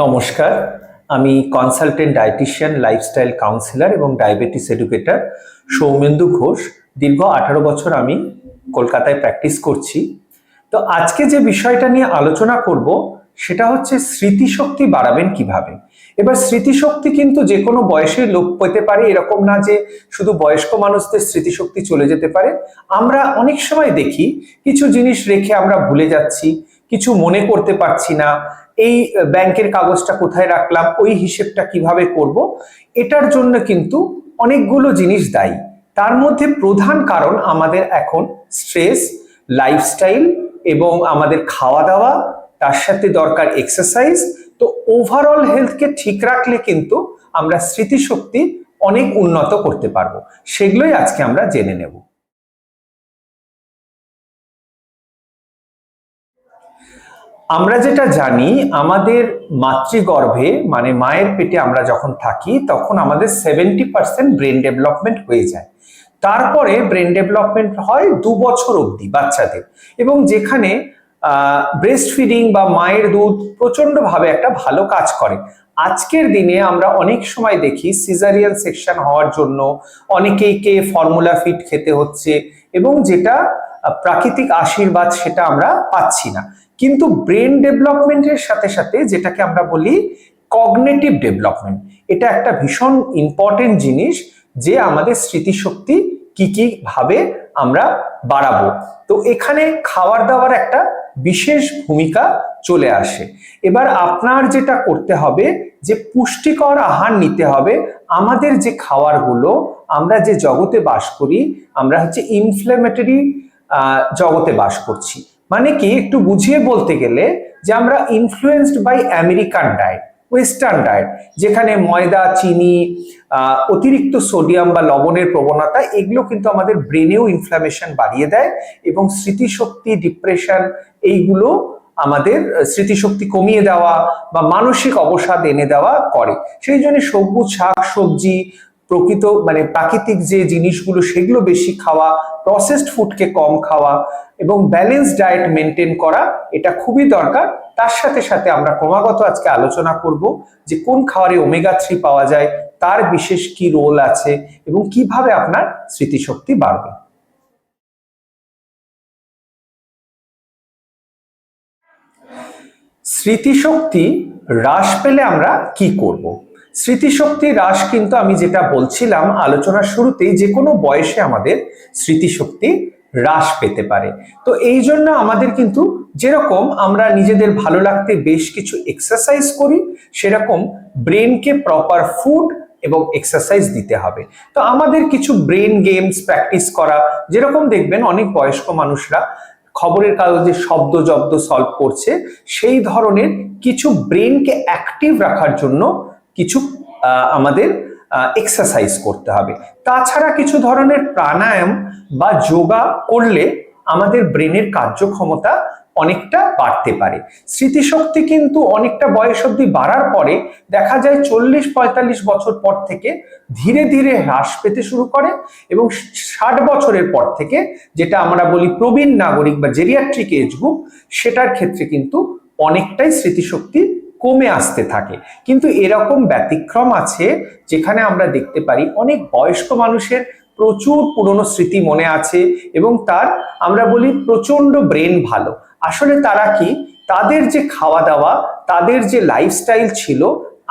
নমস্কার, আমি consultant dietitian lifestyle counsellor এবং ডায়াবেটিস এডুকেটর সৌমেন্দু ঘোষ। দীর্ঘ আঠারো বছর আমি কলকাতায় প্র্যাকটিস করছি। তো আজকে যে বিষয়টা নিয়ে আলোচনা করব, সেটা হচ্ছে স্মৃতিশক্তি বাড়াবেন কীভাবে? এবার স্মৃতিশক্তি কিন্তু যে কোনো বয়সে লোপ পেতে পারে, এরকম না যে শুধু বয়স্ক মানুষদের স্মৃতিশক্তি চলে যেতে পারে। আমরা অনেক সময় দেখি, কিছু জিনিস রেখে আমরা ভুলে যাচ্ছি, কিছু মনে করতে পারছি না এই ব্যাংকের কাগজটা কোথায় রাখলাম, ওই হিসেবটা কীভাবে করব, এটার জন্য কিন্তু অনেকগুলো জিনিস দায়ী। তার মধ্যে প্রধান কারণ আমাদের এখন স্ট্রেস, লাইফস্টাইল এবং আমাদের খাওয়া দাওয়া তার সাথে দরকার এক্সারসাইজ। তো ওভারঅল হেলথকে ঠিক রাখলে কিন্তু আমরা স্মৃতিশক্তি অনেক উন্নত করতে পারব। সেগুলোই আজকে আমরা জেনে নেব। আমরা যেটা জানি, আমাদের মাতৃগর্ভে মানে মায়ের পেটে আমরা যখন থাকি, তখন আমাদের সেভেন্টি পার্সেন্ট ব্রেন ডেভেলপমেন্ট হয়ে যায়। তারপরে ব্রেন ডেভেলপমেন্ট হয় দু বছর অবধি বাচ্চাদের। এবং যেখানে ব্রেস্ট ফিডিং বা মায়ের দুধ প্রচন্ডভাবে একটা ভালো কাজ করে। আজকের দিনে আমরা অনেক সময় দেখি সিজারিয়ান সেকশন হওয়ার জন্য অনেকেইকে ফর্মুলা ফিট খেতে হচ্ছে এবং যেটা প্রাকৃতিক আশীর্বাদ সেটা আমরা পাচ্ছি না। কিন্তু ব্রেন ডেভেলপমেন্টের সাথে সাথে যেটাকে আমরা বলি কগনেটিভ ডেভেলপমেন্ট, এটা একটা ভীষণ ইম্পর্টেন্ট জিনিস যে আমাদের স্মৃতিশক্তি কি কি ভাবে আমরা বাড়াবো। তো এখানে খাবার দাবার একটা বিশেষ ভূমিকা চলে আসে। এবার আপনার যেটা করতে হবে যে পুষ্টিকর আহার নিতে হবে। আমাদের যে খাবারগুলো, আমরা যে জগতে বাস করি, আমরা হচ্ছে ইনফ্লেমেটরি জগতে বাস করছি। মানে কি? একটু বুঝিয়ে বলতে গেলে যে আমরা influenced by American diet western diet যেখানে ময়দা, চিনি অতিরিক্ত সোডিয়াম বা লবণের প্রবণতা, এগুলো কিন্তু আমাদের ব্রেনেও ইনফ্লামেশন বাড়িয়ে দেয় এবং স্মৃতিশক্তি ডিপ্রেশন এইগুলো আমাদের স্মৃতিশক্তি কমিয়ে দেওয়া বা মানসিক অবসাদ এনে দেওয়া করে। সেই জন্য সবুজ শাক, সবজি প্রকৃত মানে প্রাকৃতিক যে জিনিসগুলো, সেগুলো বেশি খাওয়া প্রসেসড ফুডকে কম খাওয়া এবং ব্যালেন্স ডায়েট মেনটেন করা, এটা খুবই দরকার। তার সাথে সাথে আমরা ক্রমাগত আজকে আলোচনা করব যে কোন খাবারে ওমেগা থ্রি পাওয়া যায়, তার বিশেষ কি রোল আছে এবং কীভাবে আপনার স্মৃতিশক্তি বাড়বে। স্মৃতিশক্তি হ্রাস পেলে আমরা কি করব? স্মৃতিশক্তি হ্রাস কিন্তু আমি যেটা বলছিলাম আলোচনার শুরুতেই, যে কোনো বয়সে আমাদের স্মৃতিশক্তি হ্রাস পেতে পারে। তো এই জন্য আমাদের কিন্তু যেরকম আমরা নিজেদের ভালো লাগতে বেশ কিছু এক্সারসাইজ করি, সেরকম ব্রেনকে প্রপার ফুড এবং এক্সারসাইজ দিতে হবে। তো আমাদের কিছু ব্রেন গেমস প্র্যাকটিস করা, যেরকম দেখবেন অনেক বয়স্ক মানুষরা খবরের কাগজে শব্দ জব্দ সলভ করছে, সেই ধরনের কিছু ব্রেনকে অ্যাক্টিভ রাখার জন্য কিছু আমাদের এক্সারসাইজ করতে হবে। তাছাড়া কিছু ধরনের প্রাণায়াম বা যোগা করলে আমাদের ব্রেনের কার্যক্ষমতা অনেকটা বাড়তে পারে। স্মৃতিশক্তি কিন্তু অনেকটা বয়স অব্দি বাড়ার পরে দেখা যায় চল্লিশ, পঁয়তাল্লিশ বছর পর থেকে ধীরে ধীরে হ্রাস পেতে শুরু করে এবং ষাট বছরের পর থেকে যেটা আমরা বলি প্রবীণ নাগরিক বা জেরিয়াট্রিক এজ গ্রুপ সেটার ক্ষেত্রে কিন্তু অনেকটাই স্মৃতিশক্তি কমে আসতে থাকে। কিন্তু এরকম ব্যতিক্রম আছে যেখানে আমরা দেখতে পারি অনেক বয়স্ক মানুষের প্রচুর পুরনো স্মৃতি মনে আছে এবং তার, আমরা বলি প্রচণ্ড ব্রেন ভালো। আসলে তারা কি? তাদের যে খাওয়া দাওয়া তাদের যে লাইফস্টাইল ছিল,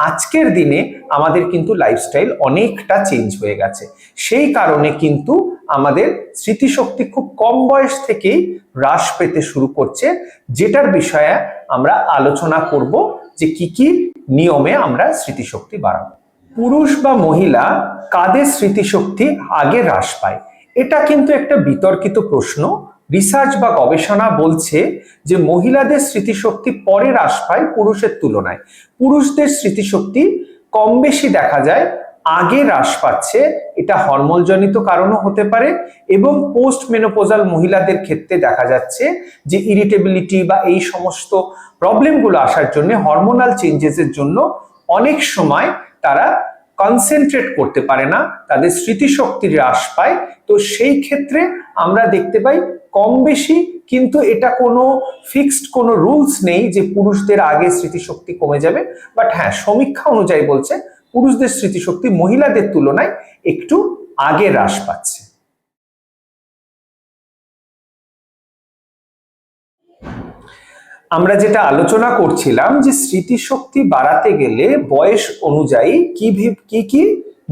আজকের দিনে আমাদের কিন্তু লাইফস্টাইল অনেকটা চেঞ্জ হয়ে গেছে। সেই কারণে কিন্তু আমাদের স্মৃতিশক্তি খুব কম বয়স থেকেই হ্রাস পেতে শুরু করছে, যেটার বিষয়ে আমরা আলোচনা করব যে কি কি নিয়মে আমরা স্মৃতিশক্তি বাড়াবো। পুরুষ বা মহিলা কাদের স্মৃতিশক্তি আগে হ্রাস পায়? এটা কিন্তু একটা বিতর্কিত প্রশ্ন। রিসার্চ বা গবেষণা বলছে যে মহিলাদের স্মৃতিশক্তি পরে হ্রাস পায় পুরুষের তুলনায়। পুরুষদের স্মৃতিশক্তি কম বেশি দেখা যায় আগে হ্রাস পাচ্ছে, এটা হরমোনজনিত কারণও হতে পারে এবং পোস্ট মেনোপোজাল মহিলাদের ক্ষেত্রে দেখা যাচ্ছে যে ইরিটেবিলিটি বা এই সমস্ত প্রবলেমগুলো আসার জন্য হরমোনাল চেঞ্জেসের জন্য অনেক সময় তারা কনসেন্ট্রেট করতে পারে না, তাদের স্মৃতিশক্তি হ্রাস পায়। তো সেই ক্ষেত্রে আমরা দেখতে পাই কম বেশি কিন্তু এটা কোনো ফিক্সড কোনো রুলস নেই যে পুরুষদের আগে স্মৃতিশক্তি কমে যাবে। বাট হ্যাঁ সমীক্ষা অনুযায়ী বলছে পুরুষদের স্মৃতিশক্তি মহিলাদের তুলনায় একটু আগে হ্রাস পাচ্ছে। আমরা যেটা আলোচনা করছিলাম যে স্মৃতিশক্তি বাড়াতে গেলে বয়স অনুযায়ী কি কি কি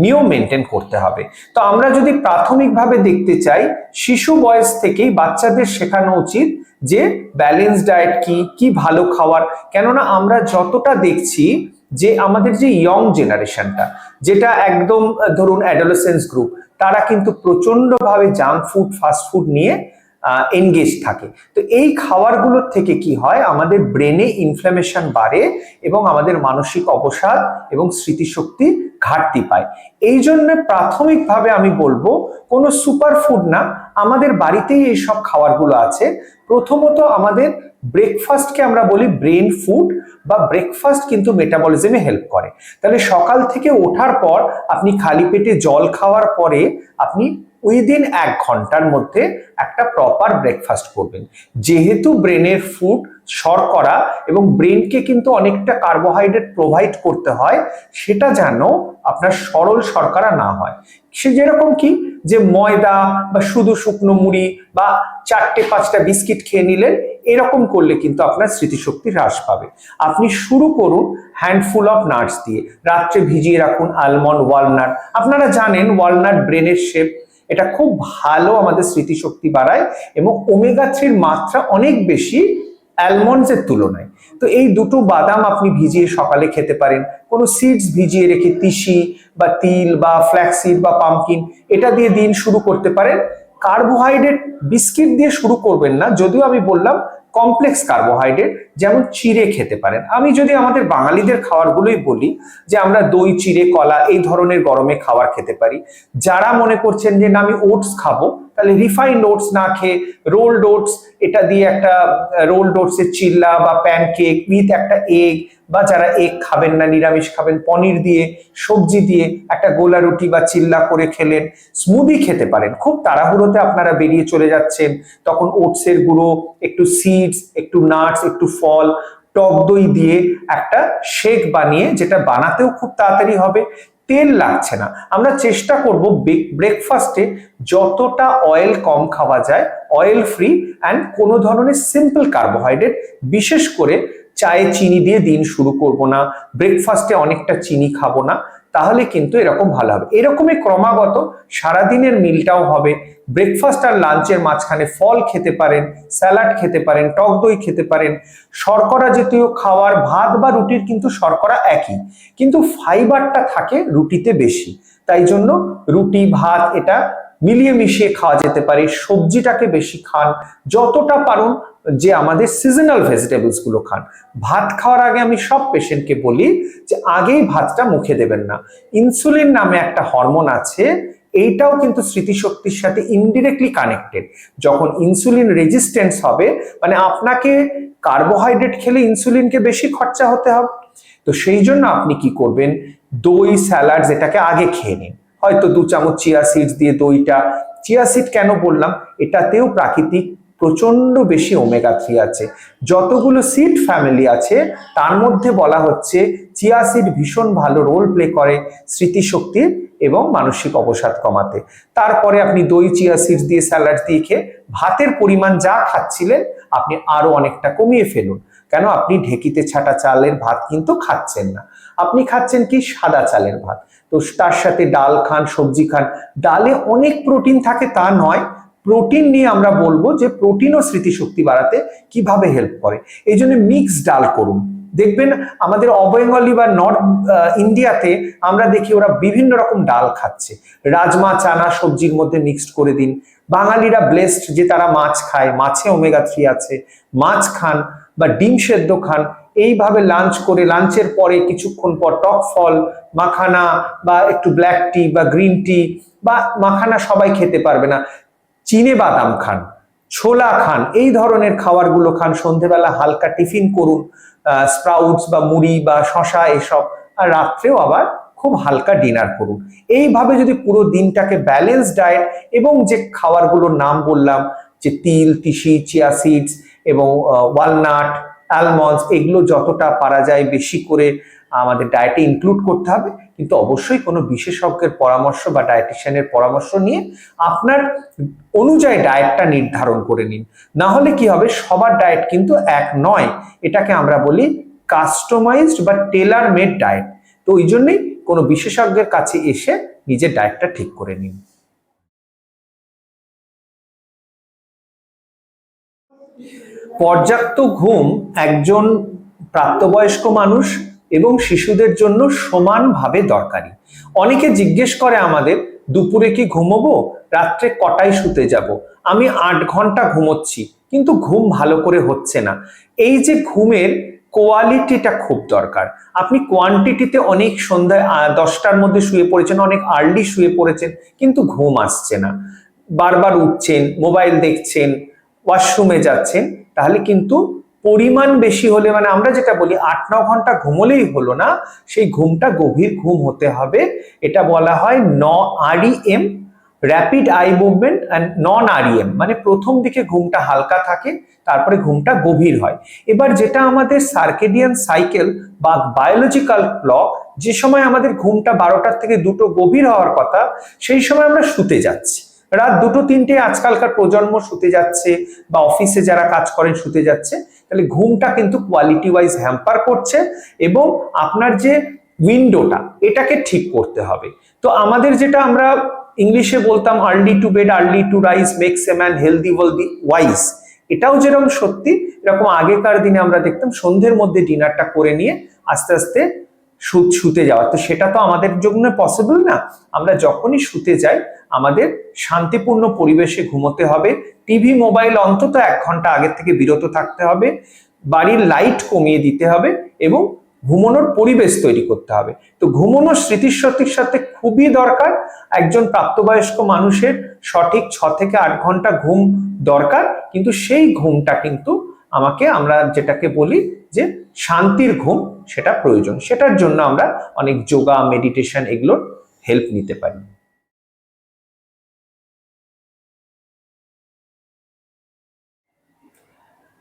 নিয়ম মেনটেন করতে হবে। তো আমরা যদি প্রাথমিকভাবে দেখতে চাই, শিশু বয়স থেকেই বাচ্চাদের শেখানো উচিত যে ব্যালেন্স ডায়েট কি কি ভালো খাওয়ার। কেননা আমরা যতটা দেখছি যে আমাদের যে ইয়ং জেনারেশনটা যেটা একদম ধরুন অ্যাডোলেসেন্স গ্রুপ তারা কিন্তু প্রচন্ডভাবে জাঙ্ক ফুড ফাস্ট ফুড নিয়ে এনগেজ থাকে। তো এই খাবারগুলোর থেকে কি হয়? আমাদের ব্রেনে ইনফ্লামেশন বাড়ে এবং আমাদের মানসিক অবসাদ এবং স্মৃতিশক্তি ঘাটতি পায়। এই জন্য প্রাথমিকভাবে আমি বলব, কোনো সুপার ফুড না, আমাদের বাড়িতেই এই সব খাবারগুলো আছে। প্রথমত আমাদের ব্রেকফাস্টকে আমরা বলি ব্রেন ফুড বা ব্রেকফাস্ট কিন্তু মেটাবলিজমে হেল্প করে। তাহলে সকাল থেকে ওঠার পর আপনি খালি পেটে জল খাওয়ার পরে আপনি উইদিন এক ঘণ্টার মধ্যে একটা প্রপার ব্রেকফাস্ট করবেন। যেহেতু ব্রেনের ফুড শর্করা এবং ব্রেনকে কিন্তু অনেকটা কার্বোহাইড্রেট প্রোভাইড করতে হয়, সেটা যেন আপনার সরল শর্করা না হয়। সে যেরকম কি যে ময়দা বা শুধু শুকনো মুড়ি বা চারটে, পাঁচটা বিস্কিট খেয়ে নিলেন, এরকম করলে কিন্তু আপনার স্মৃতিশক্তি হ্রাস পাবে। আপনি শুরু করুন হ্যান্ডফুল অফ নাটস দিয়ে। রাত্রে ভিজিয়ে রাখুন আলমন্ড ওয়ালনাট আপনারা জানেন ওয়ালনাট ব্রেনের শেপ এটা খুব ভালো আমাদের স্মৃতিশক্তি বাড়ায় এবং ওমেগা থ্রির মাত্রা অনেক বেশি অ্যালমন্ডসের তুলনায়। তো এই দুটো বাদাম আপনি ভিজিয়ে সকালে খেতে পারেন। কোনো সিডস ভিজিয়ে রেখে তিসি বা তিল বা ফ্ল্যাক্সিড বা পামকিন এটা দিয়ে দিন শুরু করতে পারেন। কার্বোহাইড্রেট বিস্কিট দিয়ে শুরু করবেন না, যদিও আমি বললাম কমপ্লেক্স কার্বোহাইড্রেট, যেমন চিড়ে খেতে পারেন। আমি যদি আমাদের বাঙালিদের খাবারগুলোই বলি, যে আমরা দই, চিড়ে, কলা এই ধরনের গরমে খাবার খেতে পারি, যারা মনে করছেন যে না, আমি ওটস খাব তাহলে রিফাইন্ড ওটস না খেয়ে রোল্ড ওটস এটা দিয়ে একটা রোল্ড ওটসের চিল্লা বা প্যানকেক উইথ একটা এগ বা যারা এগ খাবেন না, নিরামিষ খাবেন, পনির দিয়ে, সবজি দিয়ে একটা গোলা রুটি বা চিল্লা করে খেলেন স্মুদি খেতে পারেন। খুব তাড়াহুড়োতে আপনারা বেরিয়ে চলে যাচ্ছেন। তখন ওটসের গুঁড়ো, একটু সিডস একটু নাটস একটু ফল, টক দই দিয়ে একটা শেক বানিয়ে, যেটা বানাতেও খুব তাড়াতাড়ি হবে। তেল লাগছে না। আমরা চেষ্টা করব ব্রেকফাস্টে যতটা অয়েল কম খাওয়া যায় অয়েল ফ্রি অ্যান্ড কোনো ধরনের সিম্পল কার্বোহাইড্রেট বিশেষ করে চায়ে চিনি দিয়ে দিন শুরু করব না ব্রেকফাস্টে অনেকটা চিনি খাব না। তাহলে কিন্তু এরকম ভালো হবে। এরকমই ক্রমাগত সারাদিনের মিলটাও হবে। ব্রেকফাস্ট আর লাঞ্চের মাঝখানে ফল খেতে পারেন স্যালাড খেতে পারেন, টক দই খেতে পারেন। শর্করা জাতীয় খাওয়ার ভাত বা রুটির কিন্তু শর্করা একই। কিন্তু ফাইবারটা থাকে রুটিতে বেশি। তাই জন্য রুটি, ভাত এটা মিলিয়ে মিশিয়ে খাওয়া যেতে পারে। সবজিটাকে বেশি খান। যতটা পারুন যে আমাদের সিজনাল ভেজিটেবলসগুলো খান। ভাত খাওয়ার আগে আমি সব পেশেন্টকে বলি যে আগেই ভাতটা মুখে দেবেন না। ইনসুলিন নামে একটা হরমোন আছে, এইটাও কিন্তু স্মৃতিশক্তির সাথে ইনডিরেক্টলি কানেক্টেড যখন ইনসুলিন রেজিস্ট্যান্স হবে মানে আপনাকে কার্বোহাইড্রেট খেলে ইনসুলিনকে বেশি খরচা হতে হবে। তো সেই জন্য আপনি কি করবেন, দই স্যালাড যেটাকে আগে খেয়ে নিন। হয়তো দু চামচ চিয়া সিডস দিয়ে দইটা। চিয়া সিড কেন বললাম? এটাতেও প্রাকৃতিক প্রচণ্ড বেশি ওমেগা থ্রি আছে। যতগুলো সিড ফ্যামিলি আছে, তার মধ্যে বলা হচ্ছে চিয়া সিড ভীষণ ভালো রোল প্লে করে স্মৃতিশক্তির এবং মানসিক অবসাদ কমাতে। তারপরে আপনি দই চিয়া সিডস দিয়ে স্যালাড দিয়ে খেয়ে ভাতের পরিমাণ যা খাচ্ছিলেন, আপনি আরও অনেকটা কমিয়ে ফেলুন। কেন? আপনি ঢেকিতে ছাটা চালের ভাত কিন্তু খাচ্ছেন না। আপনি খাচ্ছেন কি? সাদা চালের ভাত। তো তার সাথে ডাল খান, সবজি খান, ডালে অনেক প্রোটিন থাকে, তা নয়। প্রোটিন নিয়ে আমরা বলব যে প্রোটিন ও স্মৃতিশক্তি বাড়াতে কীভাবে হেল্প করে। এই জন্য মিক্স ডাল করুন। দেখবেন আমাদের অবেঙ্গলি বা নর্থ ইন্ডিয়াতে আমরা দেখি ওরা বিভিন্ন রকম ডাল খাচ্ছে। রাজমা, চানা সবজির মধ্যে মিক্সড করে দিন। বাঙালিরা ব্লেসড যে তারা মাছ খায়, মাছে ওমেগা থ্রি আছে, মাছ খান বা ডিম সেদ্ধ খান, এইভাবে লাঞ্চ করে লাঞ্চের পরে কিছুক্ষণ পর টক ফল, মাখানা বা একটু ব্ল্যাক টি বা গ্রিন টি বা মাখানা সবাই খেতে পারবে না। চিনে বাদাম খান, ছোলা খান, এই ধরনের খাবারগুলো খান, সন্ধেবেলা হালকা টিফিন করুন স্প্রাউটস বা মুড়ি বা শশা এসব, আর রাত্রেও আবার খুব হালকা ডিনার করুন। এইভাবে যদি পুরো দিনটাকে ব্যালেন্স ডায়েট এবং যে খাবারগুলোর নাম বললাম, যে তিল, তিসি চিয়া সিডস এবং ওয়ালনাট অ্যালমন্ডস এগুলো যতটা পারা যায় বেশি করে আমাদের ডায়েটে ইনক্লুড করতে হবে। কিন্তু অবশ্যই কোনো বিশেষজ্ঞের পরামর্শ বা ডায়েটিশিয়ানের পরামর্শ নিয়ে আপনার অনুযায়ী ডায়েটটা নির্ধারণ করে নিন। না হলে কি হবে? সবার ডায়েট কিন্তু এক নয়। এটাকে আমরা বলি কাস্টমাইজড বা টেলার মেড ডায়েট তো ওই জন্যই কোনো বিশেষজ্ঞের কাছে এসে নিজের ডায়েটটা ঠিক করে নিন। পর্যাপ্ত ঘুম, একজন প্রাপ্তবয়স্ক মানুষ এবং শিশুদের জন্য সমানভাবে দরকারি। অনেকে জিজ্ঞেস করে আমাদের, দুপুরে কি ঘুমোবো? রাত্রে কটায় শুতে যাব? আমি আট ঘণ্টা ঘুমোচ্ছি, কিন্তু ঘুম ভালো করে হচ্ছে না। এই যে ঘুমের কোয়ালিটিটা খুব দরকার। আপনি কোয়ান্টিটিতে অনেক সন্ধ্যায় দশটার মধ্যে শুয়ে পড়েছেন, অনেক আর্লি শুয়ে পড়েছেন, কিন্তু ঘুম আসছে না। বারবার উঠছেন, মোবাইল দেখছেন, ওয়াশরুমে যাচ্ছেন, তাহলে কিন্তু পরিমাণ বেশি হলে মানে আমরা যেটা বলি আট ন ঘণ্টা ঘুমলেই হলো না, সেই ঘুমটা গভীর ঘুম হতে হবে। এটা বলা হয় ন REM rapid eye movement and non REM মানে প্রথম দিকে ঘুমটা হালকা থাকে, তারপরে ঘুমটা গভীর হয়। এবার যেটা আমাদের সার্কেডিয়ান সাইকেল বা বায়োলজিক্যাল ক্লক যে সময় আমাদের ঘুমটা বারোটার থেকে দুটো গভীর হওয়ার কথা, সেই সময় আমরা শুতে যাচ্ছি। রাত দুটো তিনটে আজকালকার প্রজন্ম শুতে যাচ্ছে বা অফিসে যারা কাজ করেন শুতে যাচ্ছে। তাহলে ঘুমটা কিন্তু কোয়ালিটি ওয়াইজ হ্যাম্পার করছে এবং আপনার যে উইন্ডোটা এটাকে ঠিক করতে হবে। তো আমাদের যেটা আমরা ইংলিশে বলতাম early to bed early to rise makes a man healthy wealthy wise এটাও যেরকম সত্যি, এরকম আগেকার দিনে আমরা দেখতাম, সন্ধ্যের মধ্যে ডিনারটা করে নিয়ে আস্তে আস্তে শুতে যাওয়া। তো সেটা তো আমাদের জন্য পসিবল না। আমরা যখনই শুতে যাই, আমাদের শান্তিপূর্ণ পরিবেশে ঘুমোতে হবে টিভি মোবাইল অন্তত এক ঘণ্টা আগের থেকে বিরত থাকতে হবে, বাড়ির লাইট কমিয়ে দিতে হবে এবং ঘুমানোর পরিবেশ তৈরি করতে হবে। তো ঘুমানোর স্মৃতিশক্তির সাথে খুবই দরকার, একজন প্রাপ্তবয়স্ক মানুষের সঠিক ছ থেকে আট ঘণ্টা ঘুম দরকার, কিন্তু সেই ঘুমটা কিন্তু আমাকে, আমরা যেটাকে বলি যে শান্তির ঘুম, সেটা প্রয়োজন। সেটার জন্য আমরা অনেক যোগা মেডিটেশন এগুলোর হেল্প নিতে পারি।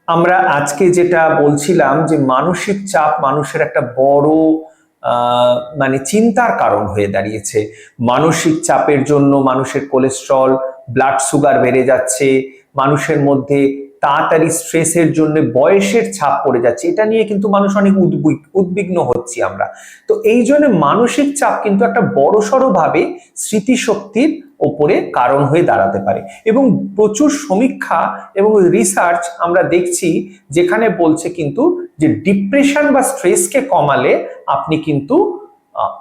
আমরা আজকে যেটা বলছিলাম যে মানসিক চাপ মানুষের একটা বড় মানে চিন্তার কারণ হয়ে দাঁড়িয়েছে। মানসিক চাপের জন্য মানুষের কোলেস্ট্রল, ব্লাড সুগার বেড়ে যাচ্ছে, মানুষের মধ্যে তাড়াতাড়ি স্ট্রেসের জন্য বয়সের ছাপ পড়ে যাচ্ছে। এটা নিয়ে কিন্তু মানুষ অনেক উদ্বিগ, উদ্বিগ্ন হচ্ছি আমরা। তো এই জন্য মানসিক চাপ কিন্তু একটা বড়সড় ভাবে স্মৃতিশক্তির ওপরে কারণ হয়ে দাঁড়াতে পারে। এবং প্রচুর সমীক্ষা এবং রিসার্চ আমরা দেখছি যেখানে বলছে কিন্তু যে ডিপ্রেশন বা স্ট্রেসকে কমালে আপনি কিন্তু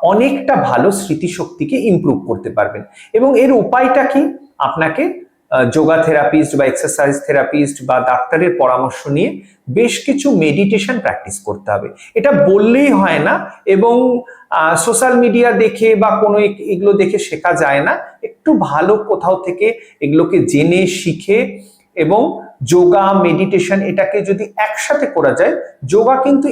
অনেকটা ভালো স্মৃতিশক্তিকে ইম্প্রুভ করতে পারবেন। এবং এর উপায়টা কি? আপনাকে যোগা থেরাপিস্ট বা এক্সারসাইজ থেরাপিস্ট বা ডাক্তারের পরামর্শ নিয়ে বেশ কিছু মেডিটেশন প্র্যাকটিস করতে হবে। এটা বললেই হয় না এবং সোশ্যাল মিডিয়া দেখে বা কোনো এগুলো দেখে শেখা যায় না। একটু ভালো কোথাও থেকে এগুলোকে জেনে শিখে এবং যোগা মেডিটেশন এটাকে যদি একসাথে করা যায়, যোগা কিন্তু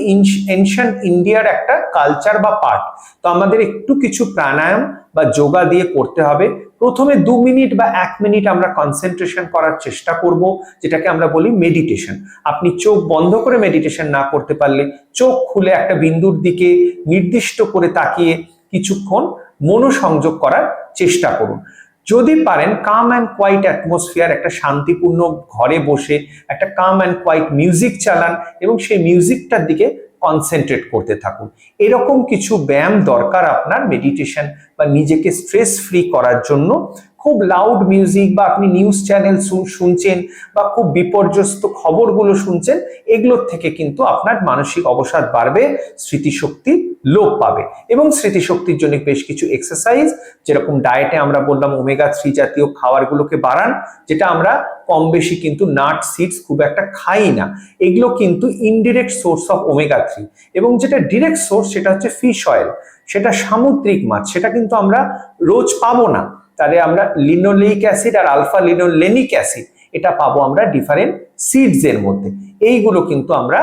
এনশিয়ান্ট ইন্ডিয়ার একটা কালচার বা পার্ট তো আমাদের একটু কিছু প্রাণায়াম বা যোগা দিয়ে করতে হবে। প্রথমে দু মিনিট বা এক মিনিট আমরা কনসেন্ট্রেশন করার চেষ্টা করব, যেটাকে আমরা বলি মেডিটেশন আপনি চোখ বন্ধ করে মেডিটেশন না করতে পারলে, চোখ খুলে একটা বিন্দুর দিকে নির্দিষ্ট করে তাকিয়ে কিছুক্ষণ মনোসংযোগ করার চেষ্টা করুন। যদি পারেন কাম অ্যান্ড কোয়াইট অ্যাটমসফিয়ার একটা শান্তিপূর্ণ ঘরে বসে একটা কাম অ্যান্ড কোয়াইট মিউজিক চালান এবং সেই মিউজিকটার দিকে কনসেন্ট্রেট করতে থাকুন। এরকম কিছু ব্যায়াম দরকার আপনার মেডিটেশন বা নিজেকে স্ট্রেস ফ্রি করার জন্য। খুব লাউড মিউজিক বা আপনি নিউজ চ্যানেল শুনছেন বা খুব বিপর্যস্ত খবরগুলো শুনছেন, এগুলোর থেকে কিন্তু আপনার মানসিক অবসাদ বাড়বে, স্মৃতিশক্তি লোপ পাবে। এবং স্মৃতিশক্তির জন্য বেশ কিছু এক্সারসাইজ যেরকম ডায়েটে আমরা বললাম ওমেগা থ্রি জাতীয় খাবারগুলোকে বাড়ান, যেটা আমরা কম বেশি কিন্তু নাট সিডস খুব একটা খাই না। এগুলো কিন্তু indirect source of omega three এবং যেটা ডিরেক্ট সোর্স সেটা হচ্ছে ফিশ অয়েল সেটা সামুদ্রিক মাছ, সেটা কিন্তু আমরা রোজ পাবো না। তাহলে আমরা লিনোলেইক অ্যাসিড আর আলফা লিনোলেনিক অ্যাসিড এটা পাবো আমরা ডিফারেন্ট সিডস এর মধ্যে। এইগুলো কিন্তু আমরা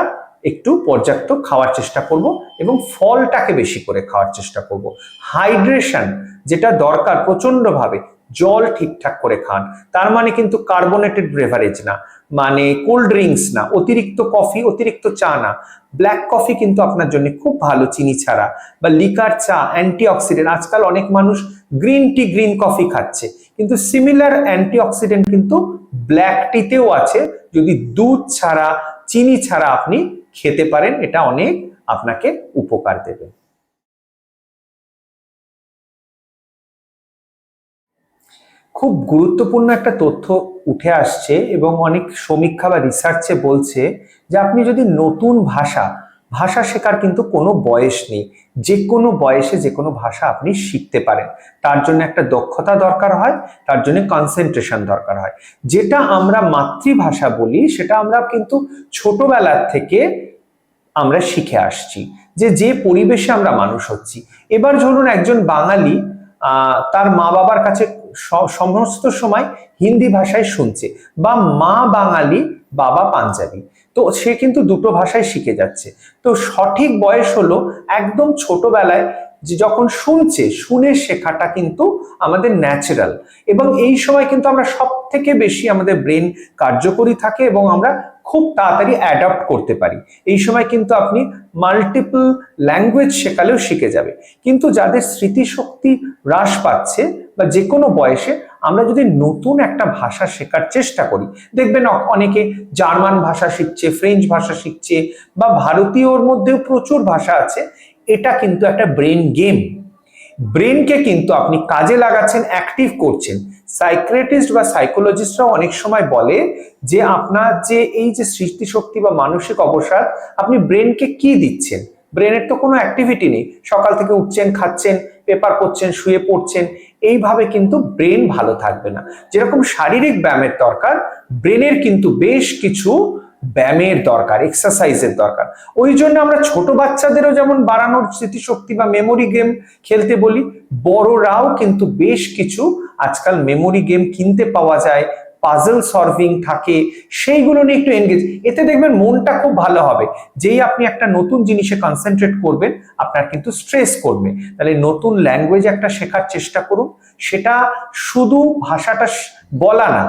একটু পর্যাপ্ত খাওয়ার চেষ্টা করব এবং ফলটাকে বেশি করে খাওয়ার চেষ্টা করব। হাইড্রেশন যেটা দরকার প্রচন্ডভাবে জল ঠিকঠাক করে খান। তার মানে কিন্তু কার্বোনেটেড ব্রেভারেজ না মানে কোল্ড ড্রিঙ্কস না, অতিরিক্ত কফি অতিরিক্ত চা না। ব্ল্যাক কফি কিন্তু আপনার জন্য খুব ভালো চিনি ছাড়া, বা লিকার চা অ্যান্টি অক্সিডেন্ট আজকাল অনেক মানুষ গ্রিন টি গ্রিন কফি খাচ্ছে। কিন্তু সিমিলার অ্যান্টি অক্সিডেন্ট কিন্তু ব্ল্যাক টিতেও আছে। যদি দুধ ছাড়া, চিনি ছাড়া আপনি খেতে পারেন, এটা অনেক আপনাকে উপকার দেবে। খুব গুরুত্বপূর্ণ একটা তথ্য উঠে আসছে এবং অনেক সমীক্ষা বা রিসার্চে বলছে যে আপনি যদি নতুন ভাষা ভাষা শেখার কিন্তু কোনো বয়স নেই। যে কোনো বয়সে যে কোনো ভাষা আপনি শিখতে পারেন। তার জন্য একটা দক্ষতা দরকার হয়, তার জন্য কনসেন্ট্রেশন দরকার হয়। যেটা আমরা মাতৃভাষা বলি, সেটা আমরা কিন্তু ছোটবেলার থেকে আমরা শিখে আসছি। যে যে পরিবেশে আমরা মানুষ হচ্ছি। এবার ধরুন একজন বাঙালি তার মা বাবার কাছে সমস্ত সময় হিন্দি ভাষায় শুনছে বা মা বাঙালি, বাবা পাঞ্জাবি। তো সে কিন্তু দুটো ভাষায় শিখে যাচ্ছে। তো সঠিক বয়স হলো একদম ছোটবেলায় যে যখন শুনছে, শুনে শেখাটা কিন্তু আমাদের ন্যাচারাল এবং এই সময় কিন্তু আমরা সব থেকে বেশি আমাদের ব্রেন কার্যকরী থাকে এবং আমরা খুব তাড়াতাড়ি অ্যাডাপ্ট করতে পারি। এই সময় কিন্তু আপনি মাল্টিপল ল্যাঙ্গুয়েজ শেখালেও শিখে যাবে। কিন্তু যাদের স্মৃতিশক্তি হ্রাস পাচ্ছে বা যে কোনো বয়সে আমরা যদি নতুন একটা ভাষা শেখার চেষ্টা করি, দেখবেন অনেকে জার্মান ভাষা শিখছে, ফ্রেঞ্চ ভাষা শিখছে বা ভারতীয়র মধ্যেও প্রচুর ভাষা আছে, এটা কিন্তু একটা ব্রেন গেম। ব্রেনকে কিন্তু আপনি কাজে লাগাচ্ছেন, অ্যাক্টিভ করছেন। সাইক্রেটিস্ট বা সাইকোলজিস্টরা অনেক সময় বলে যে আপনার যে এই যে স্মৃতিশক্তি বা মানসিক অবসাদ, আপনি ব্রেনকে কি দিচ্ছেন? ব্রেনের তো কোনো অ্যাক্টিভিটি নেই। সকাল থেকে উঠছেন, খাচ্ছেন পেপার করছেন, শুয়ে পড়ছেন, এইভাবে কিন্তু ব্রেন ভালো থাকবে না। যেরকম শারীরিক ব্যায়ামের দরকার, ব্রেনের কিন্তু বেশ কিছু ব্যায়ামের দরকার এক্সারসাইজের দরকার। ওই জন্য আমরা ছোট বাচ্চাদেরও যেমন বাড়ানোর স্মৃতিশক্তি বা মেমোরি গেম খেলতে বলি, বড়রাও কিন্তু বেশ কিছু আজকাল মেমোরি গেম কিনতে পাওয়া যায় পাজল সলভিং থাকে, সেইগুলো নিয়ে একটু এনগেজ এতে দেখবেন মনটা খুব ভালো হবে। যেই আপনি একটা নতুন জিনিসে কনসেন্ট্রেট করবেন, আপনার কিন্তু স্ট্রেস করবে তাহলে নতুন ল্যাঙ্গুয়েজ একটা শেখার চেষ্টা করুন। সেটা শুধু ভাষাটা বলা না,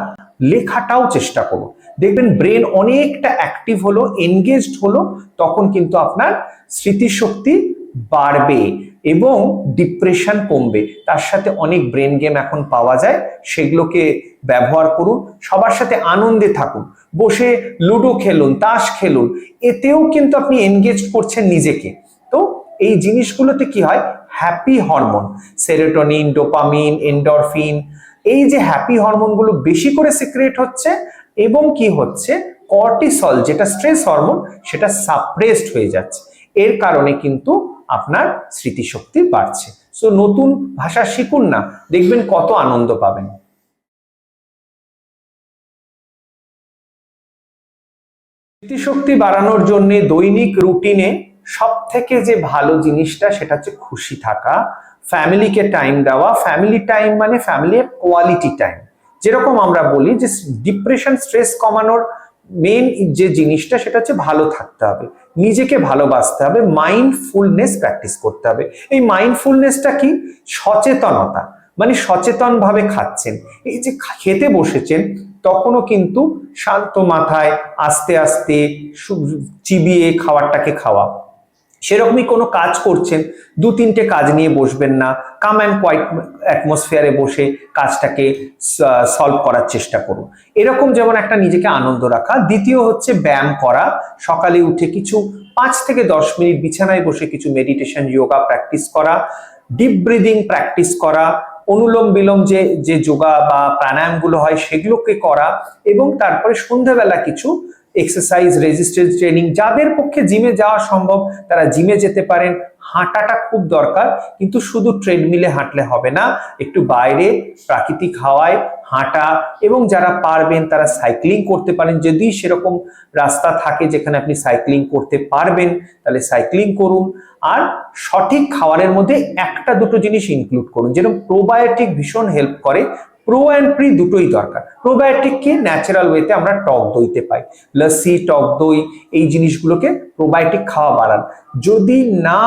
লেখাটাও চেষ্টা করুন। দেখবেন ব্রেন অনেকটা অ্যাক্টিভ হলো এনগেজড হলো, তখন কিন্তু আপনার স্মৃতিশক্তি বাড়বে এবং ডিপ্রেশন কমবে। তার সাথে অনেক ব্রেন গেম এখন পাওয়া যায়, সেগুলোকে ব্যবহার করুন। সবার সাথে আনন্দে থাকুন। বসে লুডো খেলুন, তাস খেলুন, এতেও কিন্তু আপনি এনগেজ করছেন নিজেকে। তো এই জিনিসগুলোতে কি হয়? Happy hormone serotonin dopamine endorphin এই যে হ্যাপি হরমোনগুলো বেশি করে সিক্রেট হচ্ছে এবং কি হচ্ছে? কর্টিসল যেটা স্ট্রেস হরমোন সেটা সাপ্রেসড হয়ে যাচ্ছে। এর কারণে কিন্তু আপনার স্মৃতিশক্তি বাড়ছে। সো নতুন ভাষা শিখুন না, দেখবেন কত আনন্দ পাবেন। স্মৃতিশক্তি বাড়ানোর জন্য দৈনিক রুটিনে সব থেকে যে ভালো জিনিসটা, সেটা হচ্ছে খুশি থাকা, ফ্যামিলিকে টাইম দেওয়া। ফ্যামিলি টাইম মানে ফ্যামিলির কোয়ালিটি টাইম। যেরকম আমরা বলি যে, ডিপ্রেশন, স্ট্রেস কমানোর মেন যে জিনিসটা সেটা হচ্ছে ভালো থাকতে হবে। নিজেকে ভালোবাসতে হবে মাইন্ডফুলনেস প্র্যাকটিস করতে হবে। এই মাইন্ডফুলনেসটা কি? সচেতনতা। মানে সচেতন ভাবে খাচ্ছেন। এই যে খেতে বসেছেন, তখনও কিন্তু শান্ত মাথায় আস্তে আস্তে চিবিয়ে খাবারটাকে খাওয়া। সেরকমই কোনো কাজ করছেন, দু তিনটে কাজ নিয়ে বসবেন না কাম অ্যান্ড কোয়াইট অ্যাটমসফিয়ারে বসে কাজটাকে সলভ করার চেষ্টা করুন। এরকম যেমন একটা নিজেকে আনন্দ রাখা, দ্বিতীয় হচ্ছে ব্যায়াম করা, সকালে উঠে কিছু পাঁচ থেকে দশ মিনিট বিছানায় বসে কিছু মেডিটেশন যোগা প্র্যাকটিস করা ডিপ ব্রিদিং প্র্যাকটিস করা, অনুলোম বিলোম যে যে যোগা বা প্রাণায়ামগুলো হয় সেগুলোকে করা এবং তারপরে সন্ধ্যাবেলা কিছু এক্সারসাইজ রেজিস্ট্যান্স ট্রেনিং যাদের পক্ষে জিমে যাওয়া সম্ভব, তারা জিমে যেতে পারেন। হাঁটাটা খুব দরকার, কিন্তু শুধু ট্রেডমিলে হাঁটলে হবে না, একটু বাইরে প্রাকৃতিক হাওয়ায় হাঁটা এবং যারা পারবেন, তারা সাইক্লিং করতে পারেন। যদি সেরকম রাস্তা থাকে যেখানে আপনি সাইক্লিং করতে পারবেন, তাহলে সাইক্লিং করুন। আর সঠিক খাবারের মধ্যে একটা দুটো জিনিস ইনক্লুড করুন। যেরকম প্রোবায়োটিক ভীষণ হেল্প করে প্রো অ্যান্ড প্রি দুটোই দরকার। প্রোবায়োটিককে ন্যাচারাল ওয়েতে আমরা টক দইতে পাই। লস্যি টক দই, এই জিনিসগুলোকে প্রোবায়োটিক খাওয়া বাড়ান। যদি না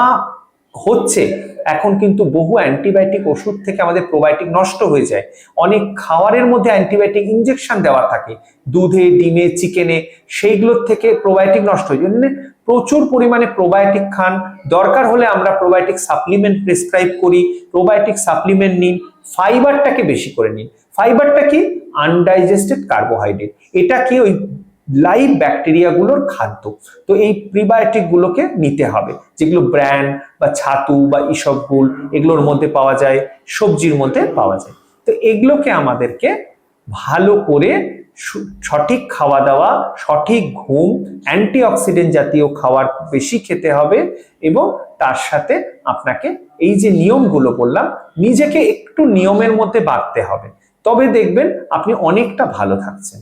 হচ্ছে, এখন কিন্তু বহু অ্যান্টিবায়োটিক ওষুধ থেকে আমাদের প্রোবায়োটিক নষ্ট হয়ে যায়। অনেক খাবারের মধ্যে অ্যান্টিবায়োটিক ইনজেকশন দেওয়া থাকে। দুধে, ডিমে চিকেনে সেইগুলোর থেকে প্রোবায়োটিক নষ্ট হয়ে জন্য প্রচুর পরিমাণে প্রোবায়োটিক খান। দরকার হলে আমরা প্রোবায়োটিক সাপ্লিমেন্ট প্রেসক্রাইব করি। প্রোবায়োটিক সাপ্লিমেন্ট নিন। ফাইবারটাকে বেশি করে নিন। ফাইবারটা কি? আনডাইজেস্টেড কার্বোহাইড্রেট এটা কি ওই লাইভ ব্যাকটেরিয়াগুলোর খাদ্য? তো এই প্রিবায়োটিকগুলোকে নিতে হবে, যেগুলো ব্র্যান্ড বা ছাতু বা ইসবগুল এগুলোর মধ্যে পাওয়া যায়, সবজির মধ্যে পাওয়া যায়। তো এগুলোকে আমাদেরকে ভালো করে সঠিক খাওয়া দাওয়া, সঠিক ঘুম, অ্যান্টিঅক্সিডেন্ট জাতীয় খাবার বেশি খেতে হবে এবং তার সাথে আপনাকে এই যে নিয়মগুলো বললাম, নিজেকে একটু নিয়মের মধ্যে বাড়তে হবে। তবে দেখবেন আপনি অনেকটা ভালো থাকছেন।